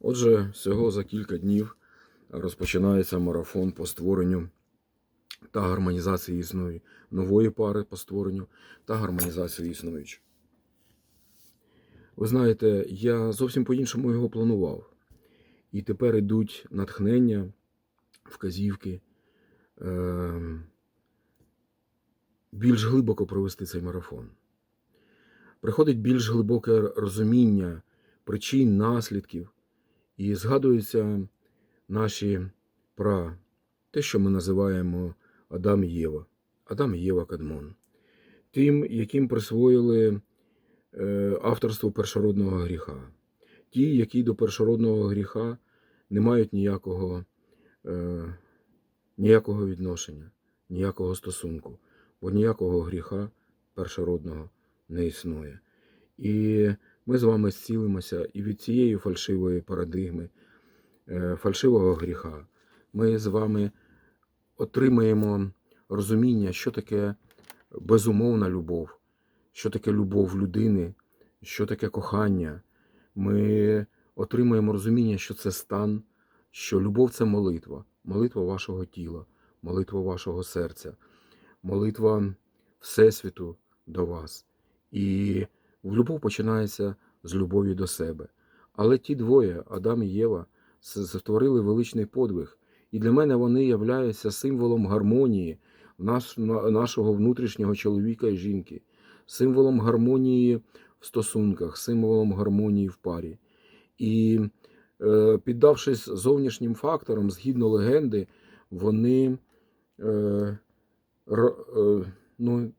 Отже, всього за кілька днів розпочинається марафон по створенню та гармонізації існої нової пари по створенню та гармонізації існуючої. Ви знаєте, я зовсім по-іншому його планував. І тепер йдуть натхнення, вказівки, е- більш глибоко провести цей марафон. Приходить більш глибоке розуміння причин, наслідків, і згадуються наші пра, те, що ми називаємо Адам Єва, Адам і Єва Кадмон, тим, яким присвоїли е, авторство першородного гріха, ті, які до першородного гріха не мають ніякого, е, ніякого відношення, ніякого стосунку, бо ніякого гріха першородного не існує. І ми з вами зцілимося і від цієї фальшивої парадигми, е, фальшивого гріха. Ми з вами отримаємо розуміння, що таке безумовна любов, що таке любов людини, що таке кохання. Ми отримаємо розуміння, що це стан, що любов це молитва, молитва вашого тіла, молитва вашого серця, молитва Всесвіту до вас. І любов починається з любові до себе. Але ті двоє, Адам і Єва, створили величний подвиг. І для мене вони являються символом гармонії нашого внутрішнього чоловіка і жінки, символом гармонії в стосунках, символом гармонії в парі. І е, піддавшись зовнішнім факторам, згідно легенди, вони е, е, ну,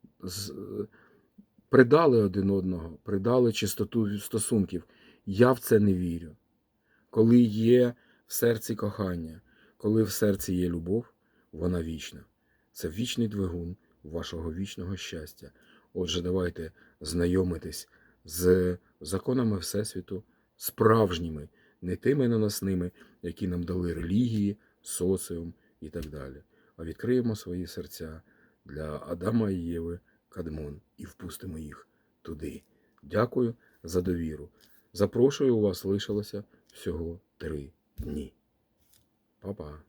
придали один одного, придали чистоту стосунків. Я в це не вірю. Коли є в серці кохання, коли в серці є любов, вона вічна. Це вічний двигун вашого вічного щастя. Отже, давайте знайомитись з законами Всесвіту, справжніми, не тими наносними, які нам дали релігії, соціум і так далі. А відкриємо свої серця для Адама і Єви Кадмон і впустимо їх туди. Дякую за довіру. Запрошую, у вас лишилося всього три дні. Па-па.